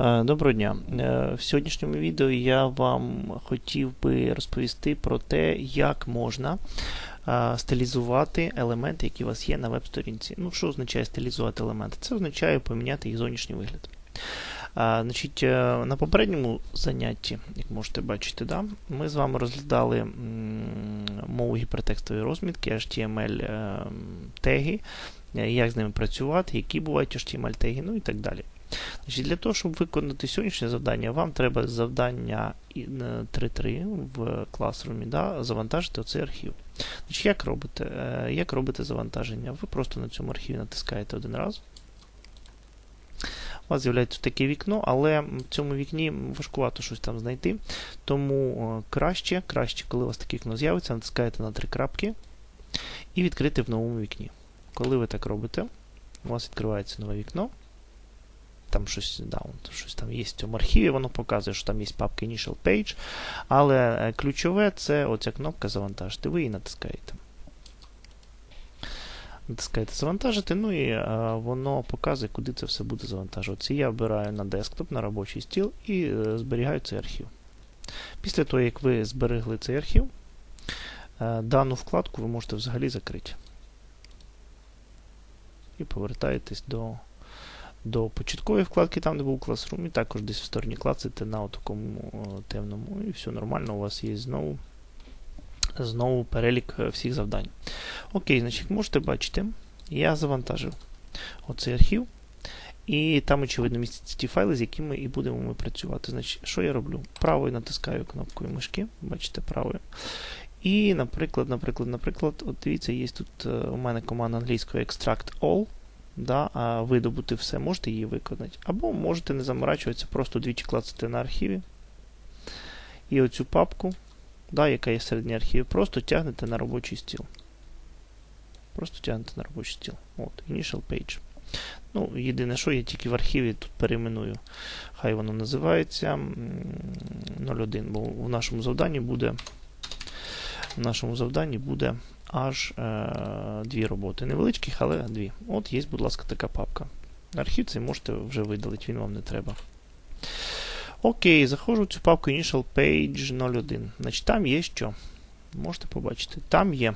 Е, доброго дня. Е, в сьогоднішньому відео я вам хотів би розповісти про те, як можна е, стилізувати елементи, які у вас є на веб-сторінці. Ну, Що означає стилізувати елементи? Це означає поміняти їх зовнішній вигляд. Значить, На попередньому занятті, як можете бачити, да, ми з вами розглядали мову гіпертекстової розмітки, HTML теги, як з ними працювати, які бувають HTML теги, ну і так далі. Значить, Для того, щоб виконати сьогоднішнє завдання, вам треба завдання 3.3 в Classroom да, завантажити оцей архів. Значить, Як робите е, Як робите завантаження? Ви просто на цьому архіві натискаєте один раз. У вас з'являється таке вікно, але в цьому вікні важкувато щось там знайти. Тому краще, краще, коли у вас таке вікно з'явиться, натискаєте на три крапки і відкрити в новому вікні. Коли ви так робите, у вас відкривається нове вікно там щось да, щось там є в цьому архіві, воно показує, що там є папка Initial Page. Але е, ключове це оця кнопка завантажити. Ви її натискаєте. Натискаєте завантажити, ну і а, е, воно показує, куди це все буде завантажуватися. Я обираю на десктоп, на робочий стіл і е, зберігаю цей архів. Після того, як ви зберегли цей архів, а, дану вкладку ви можете взагалі закрити. І повертаєтесь до до початкової вкладки, там де був Classroom, і також десь в стороні клацайте на такому темному, і все нормально, у вас є знову знову перелік е, всіх завдань. Окей, значить, можете бачити, я завантажив оцей архів. І там, очевидно, містяться ті файли, з якими і будемо ми працювати. Значить, Що я роблю? Правою натискаю кнопкою мишки, бачите, правою. І, наприклад, наприклад, наприклад, от дивіться, є тут е, у мене команда англійської extract all да, а видобути все, можете її виконати. Або можете не заморачуватися, просто двічі клацати на архіві. І оцю папку, да, яка є середній архіві, просто тягнете на робочий стіл. Просто тягнете на робочий стіл. От, Initial Page. Ну, Єдине, що я тільки в архіві тут перейменую. Хай воно називається 01, бо в нашому завданні буде в нашому завданні буде аж е, дві роботи. Невеличких, але дві. От є, будь ласка, така папка. Архів цей можете вже видалити, він вам не треба. Окей, заходжу в цю папку Initial Page 01. Значить, Там є що? Можете побачити. Там є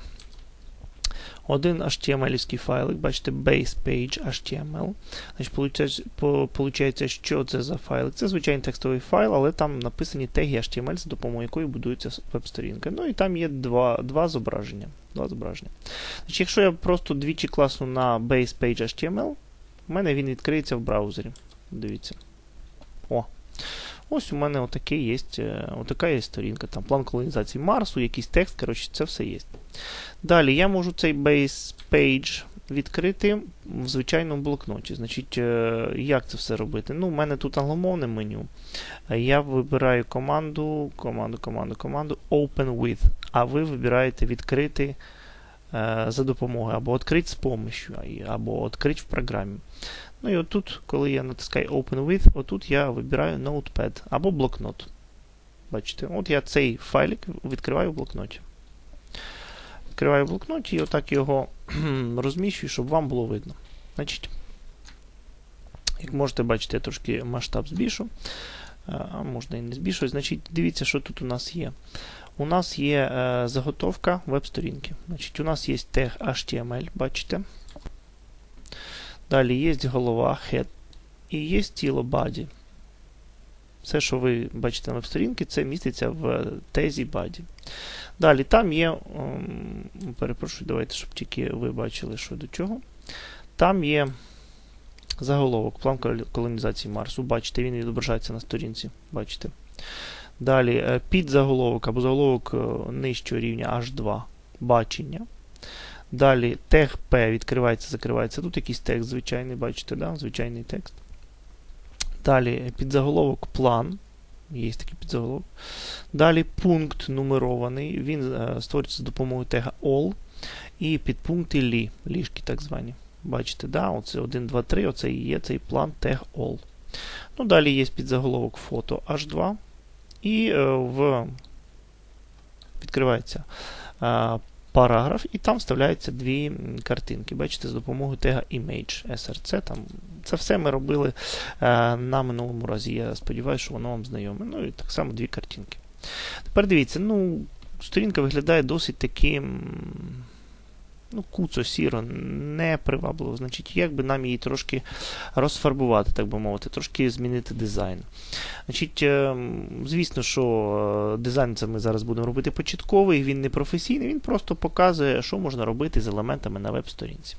один HTML файлик, бачите, base page HTML. Значить, Получається, що це за файлик? Це звичайний текстовий файл, але там написані теги HTML, за допомогою якої будується веб-сторінка. Ну і там є два два зображення. Два зображення. Значить, Якщо я просто двічі класну на base page у мене він відкриється в браузері. Дивіться. О. Ось у мене отакий є, е, отака є сторінка. Там План колонізації Марсу, якийсь текст, коротше, це все є. Далі я можу цей base page відкрити в звичайному блокноті. Значить, е, як це все робити? Ну, У мене тут англомовне меню. Я вибираю команду, команду, команду, команду Open with. А ви вибираєте відкрити за допомогою або відкрити з помощью, або відкрити в програмі. Ну і отут, коли я натискаю Open with, отут я вибираю Notepad або блокнот. Бачите, от я цей файлик відкриваю в блокноті. Відкриваю в блокноті і отак його розміщую, щоб вам було видно. Значить, Як можете бачити, я трошки масштаб збільшу. А можна і не збільшувати. Значить, дивіться, що тут у нас є. У нас є е, заготовка веб-сторінки. Значить, У нас є тег HTML, бачите. Далі є голова head і є тіло body. Все, що ви бачите на веб-сторінці, це міститься в тезі body. Далі там є, ем, перепрошую, давайте, щоб тільки ви бачили, що до чого. Там є заголовок, план колонізації Марсу. Бачите, він відображається на сторінці. Бачите. Далі е, під заголовок або заголовок е, нижчого рівня H2 бачення. Далі тег P відкривається, закривається. Тут якийсь текст звичайний, бачите, да? звичайний текст. Далі підзаголовок план. Є такий підзаголовок. Далі пункт нумерований. Він е, створюється за допомогою тега all. І підпункти лі, ліжки так звані. Бачите, да? оце 1, 2, 3, оце і є цей план тег all. Ну, Далі є підзаголовок фото H2. І е, в відкривається е, параграф, і там вставляються дві картинки. Бачите, з допомогою тега image src. Там, Це все ми робили е, на минулому разі. Я сподіваюся, що воно вам знайоме. Ну і так само дві картинки. Тепер дивіться, ну, сторінка виглядає досить таки ну, куцо, сіро, не привабливо. Значить, як би нам її трошки розфарбувати, так би мовити, трошки змінити дизайн. Значить, ем, Звісно, що е, дизайн це ми зараз будемо робити початковий, він не професійний, він просто показує, що можна робити з елементами на веб-сторінці.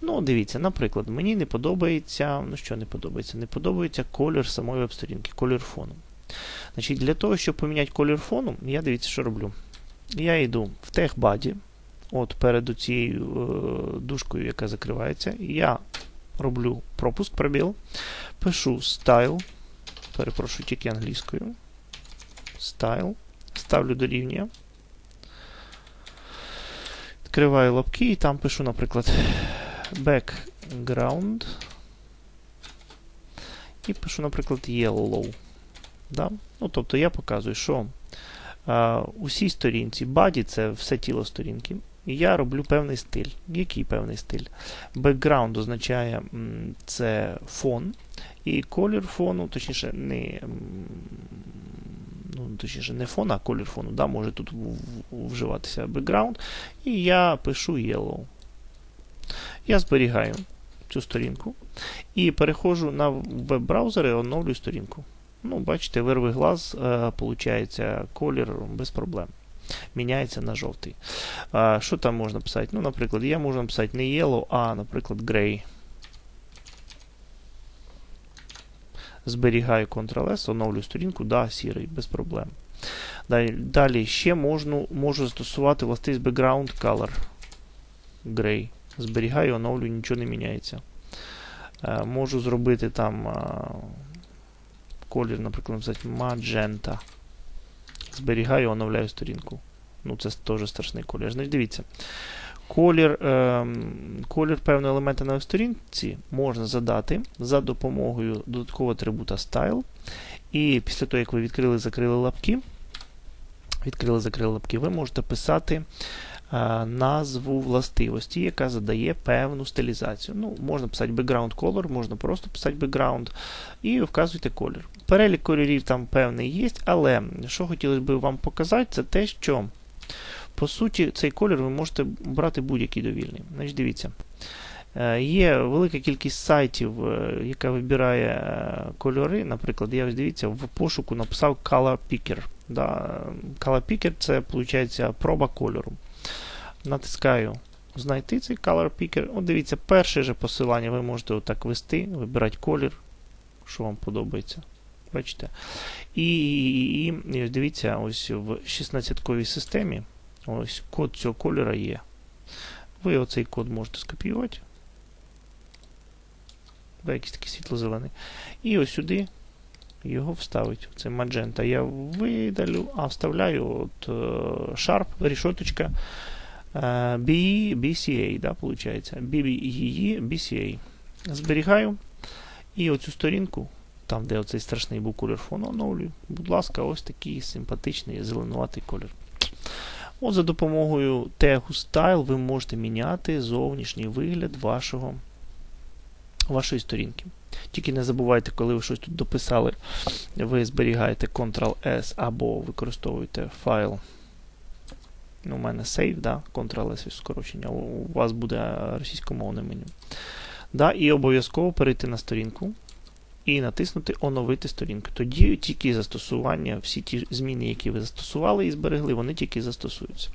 Ну, дивіться, наприклад, мені не подобається, ну що не подобається? Не подобається колір самої веб-сторінки, колір фону. Значить, Для того, щоб поміняти колір фону, я дивіться, що роблю. Я йду в TechBuddy, от перед цією е, дужкою, яка закривається, я роблю пропуск пробіл, пишу style, перепрошую тільки англійською. Style, ставлю дорівнює. Відкриваю лапки і там пишу, наприклад, background. І пишу, наприклад, yellow. Да? Ну, Тобто я показую, що а, усій сторінці body це все тіло сторінки. І я роблю певний стиль. Який певний стиль? Background означає це фон. І колір фону, точніше, не ну, точніше, не фон, а колір фону. да, Може тут вживатися background. І я пишу yellow. Я зберігаю цю сторінку. І переходжу на веб-браузер і оновлюю сторінку. Ну, Бачите, вирви глаз, е, колір без проблем міняється на жовтий. А, Що там можна писати? Ну, Наприклад, я можу написати не yellow, а, наприклад, gray. Зберігаю Ctrl-S, оновлю сторінку, да, сірий, без проблем. Далі, ще можну, можу застосувати властивість background color gray. Зберігаю, оновлю, нічого не міняється. Е, можу зробити там а, колір, наприклад, написати magenta зберігаю, оновляю сторінку. Ну, це теж страшний колір. Значить, Дивіться. Колір е, колір певного елемента на сторінці можна задати за допомогою додаткового атрибута Style. І після того, як ви відкрили закрили лапки, відкрили закрили лапки, ви можете писати е, назву властивості, яка задає певну стилізацію. Ну, Можна писати background color, можна просто писати background і вказуйте колір. Перелік кольорів там певний є, але що хотілося б вам показати, це те, що по суті цей колір ви можете брати будь-який довільний. Значить, Дивіться. Е, є велика кількість сайтів, е, яка вибирає е, кольори. Наприклад, я ось дивіться, в пошуку написав Color Picker. Да. Color Picker це виходить проба кольору. Натискаю знайти цей Color Picker. От дивіться, перше же посилання ви можете отак вести, вибирати колір, що вам подобається. Бачите? І, і, і дивіться, ось в 16-ковій системі ось код цього кольора є. Ви оцей код можете скопіювати. Да, якийсь такий світло-зелений. І ось сюди його вставить. Це Magenta. Я видалю, а вставляю от Sharp, рішоточка BE, BCA, да, виходить. BBE, BCA. Зберігаю. І оцю сторінку там, де оцей страшний був колір фону, оновлюю. Будь ласка, ось такий симпатичний зеленуватий колір. От За допомогою тегу Style ви можете міняти зовнішній вигляд вашого, вашої сторінки. Тільки не забувайте, коли ви щось тут дописали, ви зберігаєте Ctrl-S або використовуєте файл. Ну, У мене Save, да, Ctrl-S скорочення, у вас буде російськомовне меню. Да, І обов'язково перейти на сторінку і натиснути Оновити сторінку. Тоді тільки застосування, всі ті зміни, які ви застосували і зберегли, вони тільки застосуються.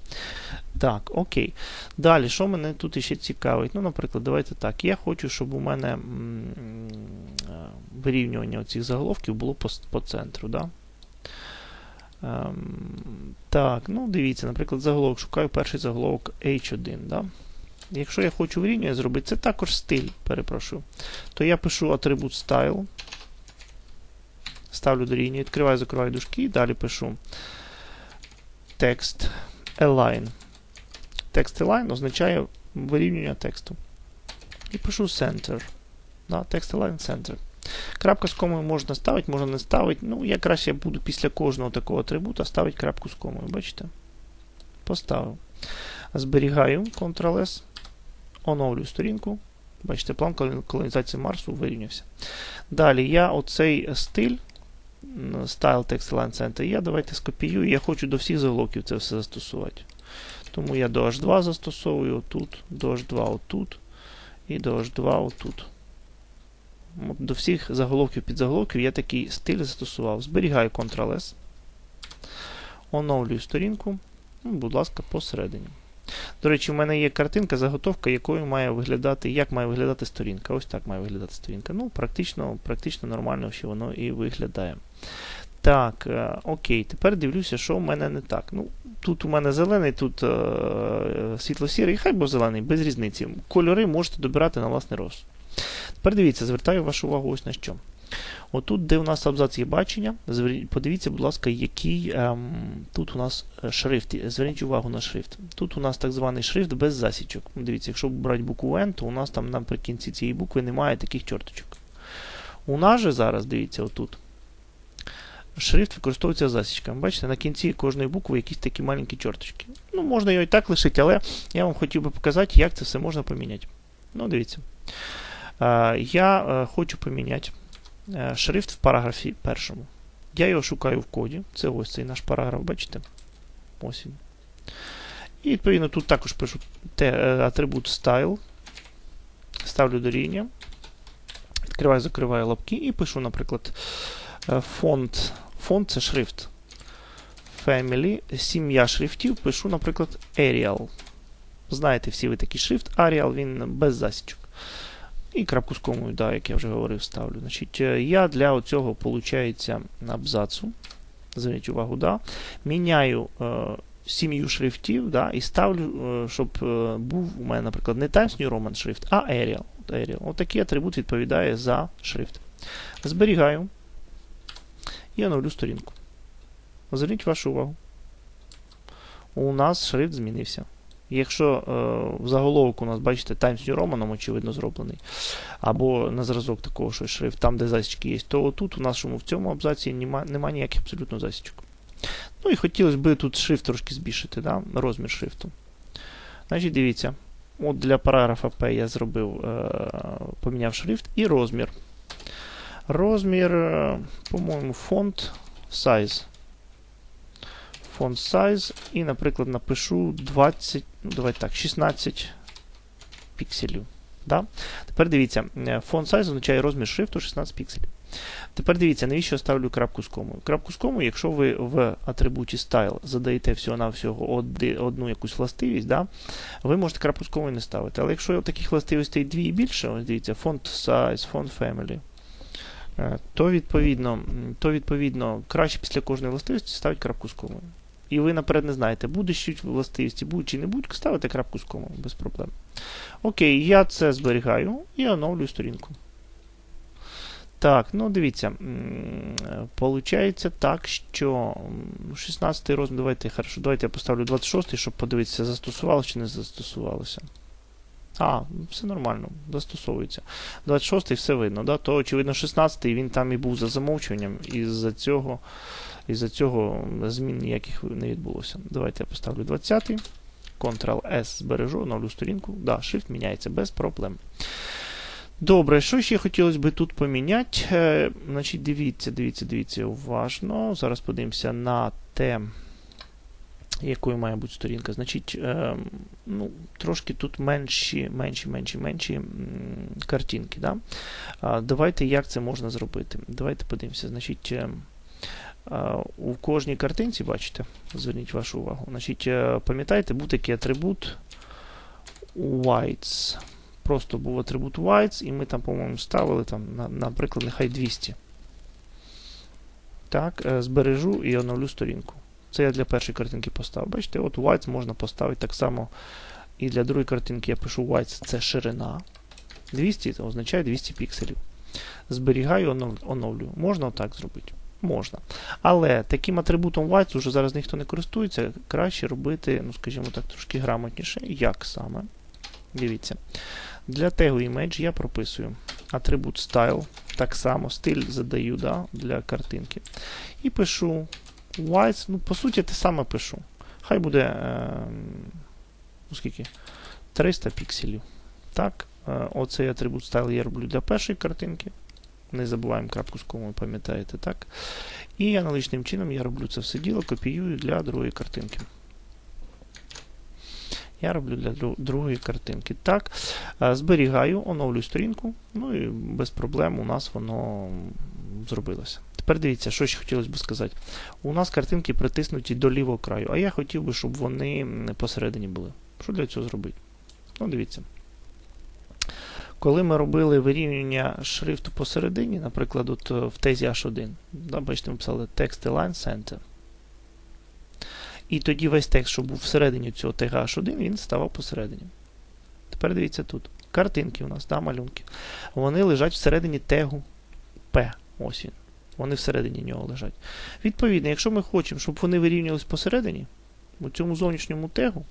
Так, окей. Далі, що мене тут ще цікавить? Ну, Наприклад, давайте так. Я хочу, щоб у мене вирівнювання цих заголовків було по, по центру. Да? Ем, так, ну дивіться, наприклад, заголовок. Шукаю перший заголовок H1. Да? Якщо я хочу вирівнювання зробити, це також стиль, перепрошую, то я пишу атрибут style. Ставлю дорівнює, відкриваю, закриваю дужки, далі пишу текст align. Текст align означає вирівнювання тексту. І пишу center. Да, Text align center. Крапка з комою можна ставити, можна не ставити. Ну, я краще буду після кожного такого атрибута ставити крапку з комою. Бачите? Поставив. Зберігаю Ctrl-S, оновлюю сторінку. Бачите, план колонізації Марсу вирівнявся. Далі я оцей стиль, Style Text Align Center, я давайте скопіюю. Я хочу до всіх заголовків це все застосувати. Тому я до H2 застосовую отут, до H2 отут і до H2 отут. До всіх заголовків підзаголовків я такий стиль застосував. Зберігаю Ctrl-S. Оновлюю сторінку. Будь ласка, посередині. До речі, в мене є картинка, заготовка, якою має виглядати, як має виглядати сторінка. Ось так має виглядати сторінка. Ну, практично практично нормально, що воно і виглядає. Так, е, окей, тепер дивлюся, що в мене не так. Ну, Тут у мене зелений, тут е, світло-сірий, хай бо зелений, без різниці. Кольори можете добирати на власний розсуд. Тепер дивіться, звертаю вашу увагу ось на що. Отут, де у нас абзац є бачення, подивіться, будь ласка, який ем, тут у нас шрифт. Зверніть увагу на шрифт. Тут у нас так званий шрифт без засічок. Дивіться, якщо брати букву N, то у нас там наприкінці цієї букви немає таких чорточок. У нас же зараз, дивіться, отут. Шрифт використовується засічками. Бачите, на кінці кожної букви якісь такі маленькі чорточки. Ну, можна його і так лишити, але я вам хотів би показати, як це все можна поміняти. Ну, дивіться. Е, я е, хочу поміняти. Е, шрифт в параграфі першому. Я його шукаю в коді. Це ось цей наш параграф, бачите? Ось він. І, відповідно, тут також пишу те, е, атрибут style. Ставлю до рівня. Відкриваю, закриваю лапки і пишу, наприклад, е, фонд. Фонд це шрифт. Family, сім'я шрифтів, пишу, наприклад, Arial. Знаєте, всі ви такий шрифт, Arial, він без засічок. І крапку з комою, да, як я вже говорив, ставлю. Значить, е, Я для цього, виходить, абзацу. Зверніть увагу, да, міняю е, сім'ю шрифтів да, і ставлю, е, щоб е, був у мене, наприклад, не Times New Roman шрифт, а Arial. Arial. Отакий атрибут відповідає за шрифт. Зберігаю і оновлю сторінку. Зверніть вашу увагу. У нас шрифт змінився. Якщо е, в заголовку у нас, бачите, Times New Roman, очевидно, зроблений, або на зразок такого що шрифт, там, де засічки є, то тут у нашому в цьому абзаці немає нема ніяких абсолютно засічок. Ну і хотілося б тут шрифт трошки збільшити, да? розмір шрифту. Значить, дивіться, от для параграфа P я зробив, е, поміняв шрифт і розмір. Розмір, е, по-моєму, фонд size font size і, наприклад, напишу 20, ну, так, 16 пікселів. Да? Тепер дивіться, font size означає розмір шрифту 16 пікселів. Тепер дивіться, навіщо я ставлю крапку з комою. Крапку з комою, якщо ви в атрибуті style задаєте всього-навсього одну якусь властивість, да, ви можете крапку з комою не ставити. Але якщо таких властивостей дві і більше, ось дивіться, font size, font family, е, то відповідно, то відповідно краще після кожної властивості ставити крапку з комою. І ви наперед не знаєте, буде щось властивості, будь чи не будь, ставите крапку з комою, без проблем. Окей, я це зберігаю і оновлюю сторінку. Так, ну дивіться. Получається так, що 16 розмір, давайте хорошо, давайте я поставлю 26, щоб подивитися, застосувалося чи не застосувалося. А, все нормально, застосовується. 26 все видно, да? то, очевидно, 16 він там і був за замовчуванням, і за цього і за цього змін ніяких не відбулося. Давайте я поставлю 20-й. Ctrl-S збережу, оновлю сторінку. Да, Shift міняється без проблем. Добре, що ще хотілося б тут поміняти? Е, значить, Дивіться, дивіться, дивіться уважно. Зараз подивимося на те, якою має бути сторінка. Значить, е, ну, трошки тут менші, менші, менші, менші картинки. Да? А, Давайте як це можна зробити. Давайте подивимося. Значить, е, у кожній картинці, бачите, зверніть вашу увагу. Значить, е, Пам'ятаєте, був такий атрибут whites. Просто був атрибут whites, і ми там, по-моєму, ставили, там, наприклад, нехай 200. Так, е, збережу і оновлю сторінку. Це я для першої картинки поставив. Бачите, от whites можна поставити так само. І для другої картинки я пишу whites це ширина. 200 це означає 200 пікселів. Зберігаю, оновлю. Можна отак зробити можна. Але таким атрибутом whites уже зараз ніхто не користується, краще робити, ну, скажімо так, трошки грамотніше. Як саме? Дивіться. Для тегу image я прописую атрибут style. Так само стиль задаю да, для картинки. І пишу whites, ну, по суті, те саме пишу. Хай буде е, ну скільки? 300 пікселів. Так, е, оцей атрибут style я роблю для першої картинки. Не забуваємо крапку з комою, пам'ятаєте, так? І аналогічним чином я роблю це все діло, копіюю для другої картинки. Я роблю для другої картинки. Так, е, зберігаю, оновлюю сторінку, ну і без проблем у нас воно зробилося. Тепер дивіться, що ще хотілося б сказати. У нас картинки притиснуті до лівого краю, а я хотів би, щоб вони посередині були. Що для цього зробити? Ну, дивіться. Коли ми робили вирівняння шрифту посередині, наприклад, от е, в тезі H1, да, бачите, ми писали text align center. І тоді весь текст, що був всередині цього тега H1, він ставав посередині. Тепер дивіться тут. Картинки у нас, да, малюнки. Вони лежать всередині тегу P. Ось він. Вони всередині нього лежать. Відповідно, якщо ми хочемо, щоб вони вирівнювалися посередині, у цьому зовнішньому тегу,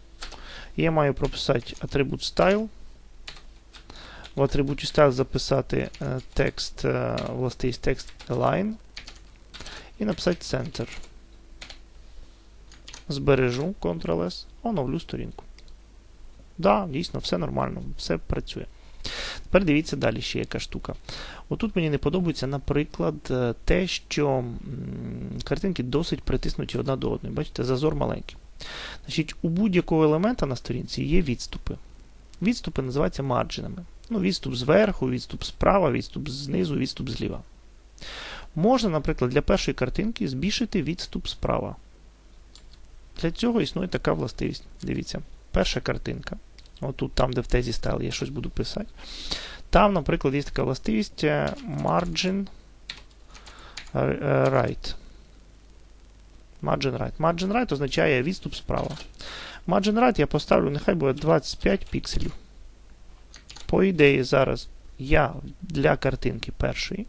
я маю прописати атрибут style. В атрибуті style записати е, текст, е, текст align і написати center. Збережу Ctrl-S, оновлю сторінку. Да, дійсно, все нормально, все працює. Тепер дивіться далі ще яка штука. Отут мені не подобається, наприклад, е, те, що картинки досить притиснуті одна до одної. Бачите, зазор маленький. Значить, У будь-якого елемента на сторінці є відступи. Відступи називаються марджинами. Ну, Відступ зверху, відступ справа, відступ знизу, відступ зліва. Можна, наприклад, для першої картинки збільшити відступ справа. Для цього існує така властивість. Дивіться, перша картинка. Отут, там, де в тезі стайл, я щось буду писати. Там, наприклад, є така властивість е, margin е, right. Margin right. Margin right означає відступ справа. Margin right я поставлю, нехай буде 25 пікселів. По ідеї, зараз я для картинки першої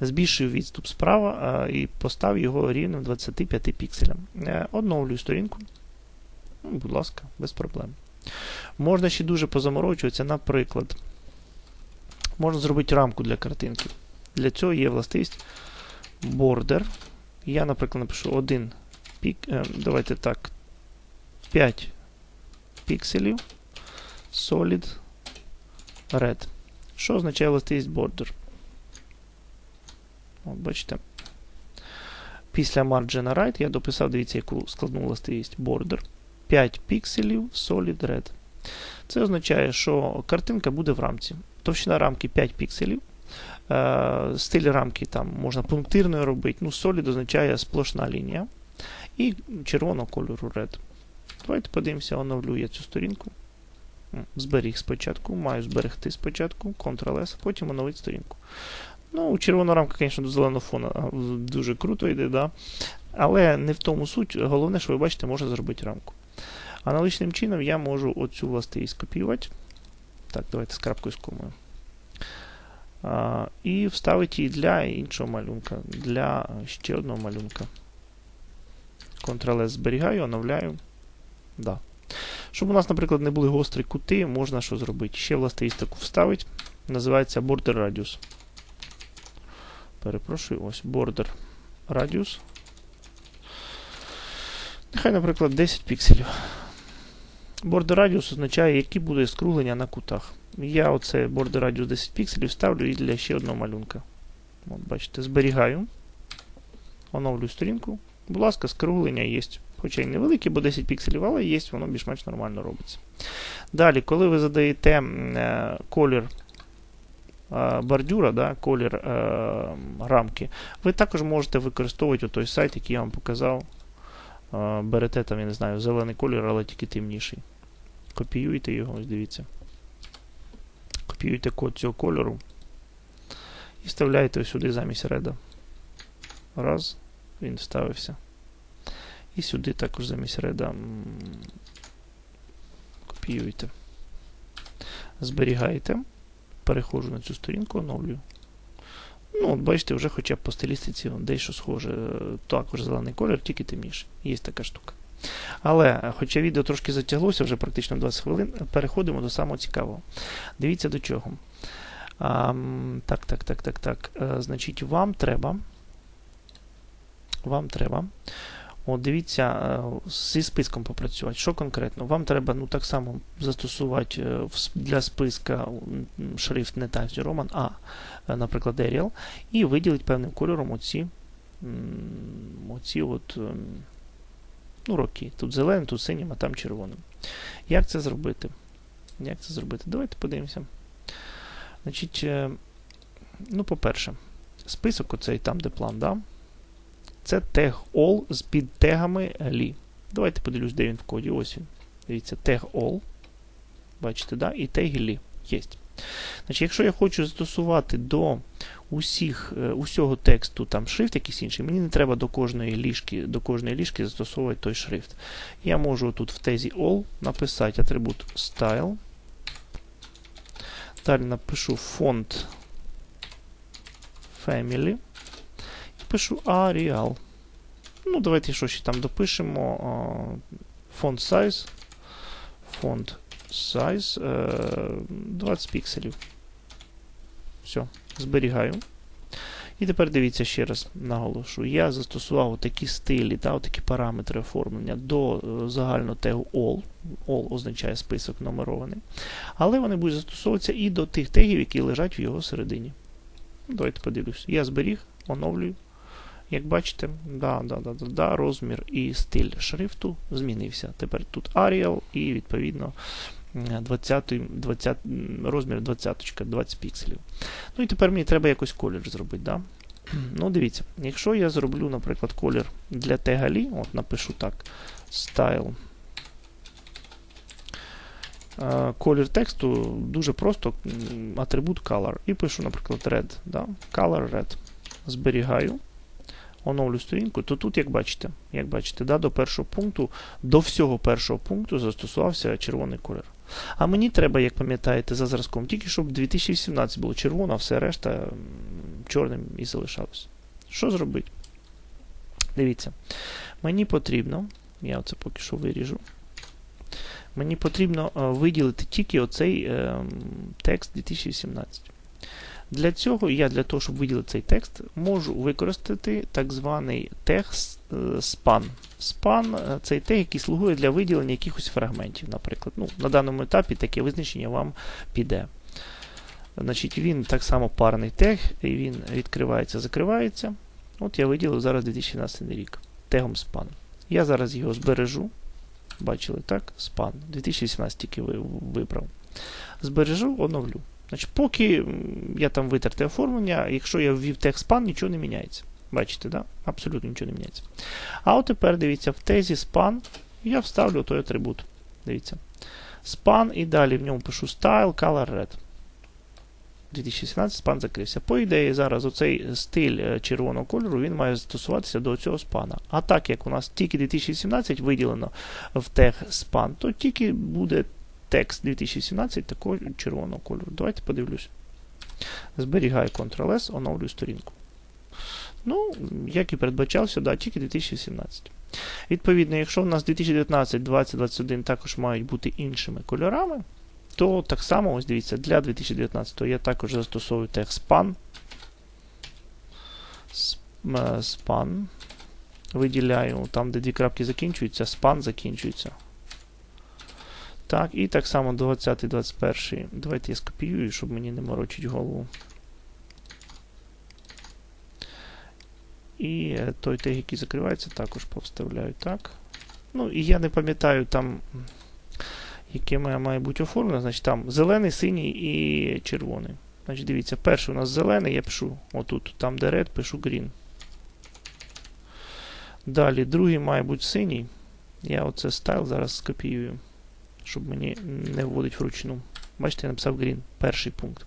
збільшую відступ справа і поставлю його рівнем 25 пікселям. Е, Одновлюю сторінку. Ну, Будь ласка, без проблем. Можна ще дуже позаморочуватися, наприклад, можна зробити рамку для картинки. Для цього є властивість border. Я, наприклад, напишу 1 пік, е, давайте так, 5 пікселів solid red. Що означає властивість border? От, Бачите. Після margin right я дописав, дивіться, яку складну властивість border. 5 пікселів Solid Red. Це означає, що картинка буде в рамці. Товщина рамки 5 пікселів. Е, стиль рамки там можна пунктирною робити. Ну, Solid означає сплошна лінія. І червоного кольору Red. Давайте подивимося, оновлю я цю сторінку. Зберіг спочатку, маю зберегти спочатку, Ctrl-S, потім оновити сторінку. Ну, червона рамка, звісно, до зеленого фона дуже круто йде, да? але не в тому суть. Головне, що ви бачите, можна зробити рамку. Аналогічним чином я можу оцю властивість копіювати. Так, давайте з крапкою з комою. А, І вставити її для іншого малюнка, для ще одного малюнка. Ctrl-S зберігаю, оновляю. Да. Щоб у нас, наприклад, не були гострі кути, можна що зробити? Ще властивість таку вставити. Називається Border Radius. Перепрошую, ось Border Radius. Нехай, наприклад, 10 пікселів. Border Radius означає, які буде скруглення на кутах. Я оце Border Radius 10 пікселів ставлю і для ще одного малюнка. От, Бачите, зберігаю. Оновлюю сторінку. Будь ласка, скруглення є. Хоча й невелике, бо 10 пікселів, але є, воно більш-менш нормально робиться. Далі, коли ви задаєте е, колір е, бордюра, да, колір е, рамки, ви також можете використовувати той сайт, який я вам показав. Е, берете там, я не знаю, зелений колір, але тільки темніший. Копіюєте його, ось дивіться. Копіюєте код цього кольору і вставляєте сюди замість реда. Раз, він вставився. І сюди також замість реда копіюєте. Зберігаєте. Переходжу на цю сторінку, оновлюю. Ну, от бачите, вже хоча б по стилістиці дещо схоже, також зелений колір, тільки темніший. Є така штука. Але, хоча відео трошки затяглося, вже практично 20 хвилин, переходимо до самого цікавого. Дивіться до чого. А, Так, так, так, так, так. А, е, значить, вам треба. Вам треба От дивіться, е, зі списком попрацювати. Що конкретно? Вам треба ну, так само застосувати е, для списка шрифт не Times New Roman, а, е, наприклад, Arial, і виділити певним кольором оці, оці от, ем, ну, роки. Тут зеленим, тут синім, а там червоним. Як це зробити? Як це зробити? Давайте подивимося. Значить, ну, по-перше, список оцей там, де план, да? Це tag all з під тегами li. Давайте подивлюсь, де він в коді. Ось він. Дивіться, tag all. Бачите, да? і теги li. Єсть. Значить, якщо я хочу застосувати до усіх, е, усього тексту там шрифт якийсь інший, мені не треба до кожної ліжки, до кожної ліжки застосовувати той шрифт. Я можу тут в тезі all написати атрибут style. Далі напишу font family. І пишу Arial. Ну, давайте що ще там допишемо. Font size. Font size е, 20 пікселів. Все, зберігаю. І тепер дивіться ще раз наголошу. Я застосував такі стилі, та, такі параметри оформлення до е, загального тегу all. All означає список номерований. Але вони будуть застосовуватися і до тих тегів, які лежать в його середині. Давайте подивлюсь. Я зберіг, оновлюю. Як бачите, да, да, да, да, да, розмір і стиль шрифту змінився. Тепер тут Arial і відповідно 20, 20, розмір 20, 20 пікселів. Ну і тепер мені треба якось колір зробити. Да? Ну, дивіться, якщо я зроблю, наприклад, колір для тегалі, от напишу так, style. Е, Колір тексту дуже просто атрибут color. І пишу, наприклад, red. Да? Color red. Зберігаю. Оновлю сторінку, то тут, як бачите, як бачите, да, до першого пункту, до всього першого пункту застосувався червоний колір. А мені треба, як пам'ятаєте, за зразком, тільки щоб 2017 було червоно, а все решта чорним і залишалось. Що зробити? Дивіться, мені потрібно, я оце поки що виріжу. Мені потрібно е, виділити тільки оцей е, текст 2017. Для цього я для того, щоб виділити цей текст, можу використати так званий тег span. Span це тег, який слугує для виділення якихось фрагментів, наприклад. Ну, На даному етапі таке визначення вам піде. Значить, Він так само парний тег, і він відкривається, закривається. От я виділив зараз 2017 рік тегом span. Я зараз його збережу. Бачили, так? Span. 2017 тільки вибрав. Збережу, оновлю. Значить, Поки я там витер те оформлення, якщо я ввів span, нічого не міняється. Бачите, да? абсолютно нічого не міняється. А от тепер дивіться, в тезі span я вставлю той атрибут. Дивіться. Span і далі в ньому пишу style color red. 2017 span закрився. По ідеї, зараз оцей стиль е, червоного кольору він має застосуватися до цього спана. А так як у нас тільки 2017 виділено в тег span, то тільки буде текст 2017 такого червоного кольору. Давайте подивлюсь. Зберігаю Ctrl-S, оновлюю сторінку. Ну, як і передбачався, да, тільки 2017. Відповідно, якщо у нас 2019, 20, 21 також мають бути іншими кольорами, то так само, ось дивіться, для 2019 я також застосовую тег span. Span. Виділяю там, де дві крапки закінчуються, span закінчується. Так, і так само 20 21 Давайте я скопіюю, щоб мені не морочить голову. І е, той тег, який закривається, також повставляю так. Ну, і я не пам'ятаю там, яке має, має бути оформлено. Значить, там зелений, синій і червоний. Значить, дивіться, перший у нас зелений, я пишу отут, там де red, пишу green. Далі, другий має бути синій. Я оце стайл зараз скопіюю щоб мені не вводить вручну. Бачите, я написав green, перший пункт.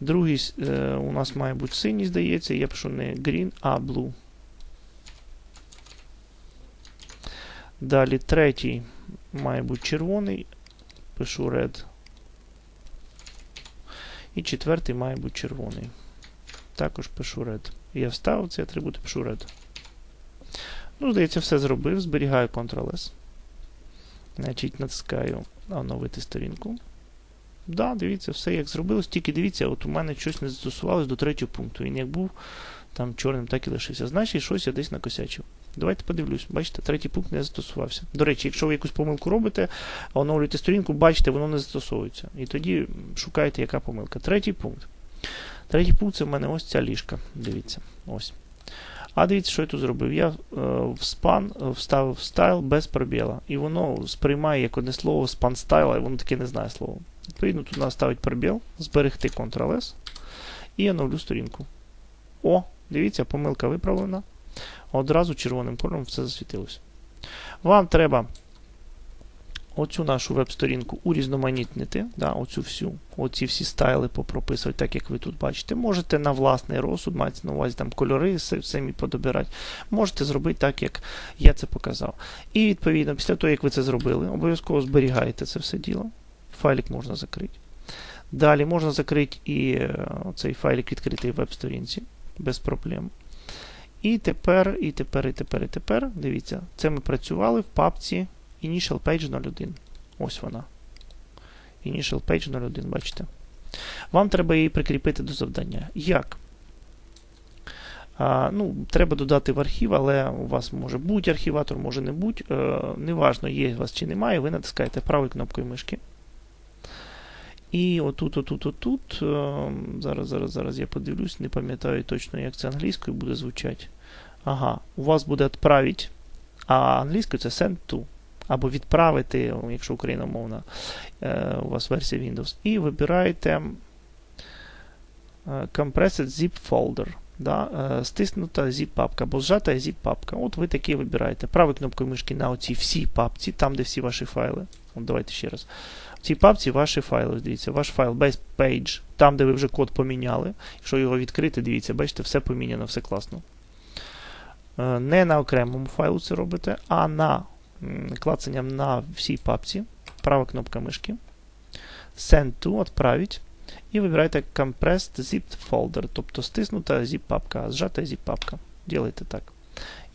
Другий е, у нас має бути синій, здається, я пишу не green, а blue. Далі третій має бути червоний, пишу red. І четвертий має бути червоний. Також пишу red. Я вставив цей атрибут і пишу red. Ну, здається, все зробив. Зберігаю Ctrl-S. Значить, натискаю оновити сторінку. Да, дивіться, все як зробилось. Тільки дивіться, от у мене щось не застосувалось до третього пункту. Він як був там чорним, так і лишився. Значить, щось я десь накосячив. Давайте подивлюсь. Бачите, третій пункт не застосувався. До речі, якщо ви якусь помилку робите, оновлюєте сторінку, бачите, воно не застосовується. І тоді шукаєте, яка помилка. Третій пункт. Третій пункт це в мене ось ця ліжка. Дивіться. Ось. А дивіться, що я тут зробив. Я е, в спан е, вставив стайл без пробіла. І воно сприймає як одне слово span style, і воно таке не знає слово. Відповідно, тут треба ставити пробіл, зберегти Ctrl-S і оновлю сторінку. О, дивіться, помилка виправлена. Одразу червоним кольором все засвітилося. Вам треба оцю нашу веб-сторінку урізноманітнити. Да, оцю всю, оці всі стайли попрописувати, так як ви тут бачите. Можете на власний розсуд, мається на увазі там кольори, самі подобирати. Можете зробити так, як я це показав. І відповідно, після того, як ви це зробили, обов'язково зберігаєте це все діло. Файлик можна закрити. Далі можна закрити і е, цей файлик відкритий в веб-сторінці без проблем. І тепер, і тепер, і тепер, і тепер. Дивіться, це ми працювали в папці Initial Page 01. Ось вона. Initial Page 01, бачите. Вам треба її прикріпити до завдання. Як? А, ну, Треба додати в архів, але у вас може бути архіватор, може не бути. Е, неважно, є у вас чи немає, ви натискаєте правою кнопкою мишки. І отут, отут, отут. Е, зараз, зараз, зараз я подивлюсь, не пам'ятаю точно, як це англійською буде звучати. Ага, у вас буде відправити, а англійською це send to. Або відправити, якщо україномовна е, у вас версія Windows. І вибираєте е, Compressed Zip Folder. Да, Стиснута zip папка або зжата zip папка. От ви такі вибираєте. Правою кнопкою мишки на оцій всій папці, там, де всі ваші файли. От Давайте ще раз. В цій папці ваші файли. Дивіться, ваш файл base page, там, де ви вже код поміняли. Якщо його відкрити, дивіться, бачите, все поміняно, все класно. Не на окремому файлу це робите, а на клацанням на всій папці. Права кнопка мишки. Send to, відправить. І вибираєте Compressed Zipped Folder, тобто стиснута zip папка, зжата zip папка. Ділайте так.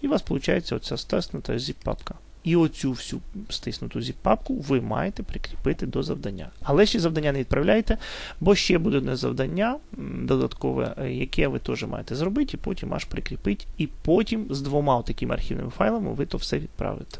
І у вас виходить оця стиснута zip папка. І оцю всю стиснуту zip-папку ви маєте прикріпити до завдання. Але ще завдання не відправляйте, бо ще буде одне завдання додаткове, яке ви теж маєте зробити, і потім аж прикріпити. І потім з двома такими архівними файлами ви то все відправите.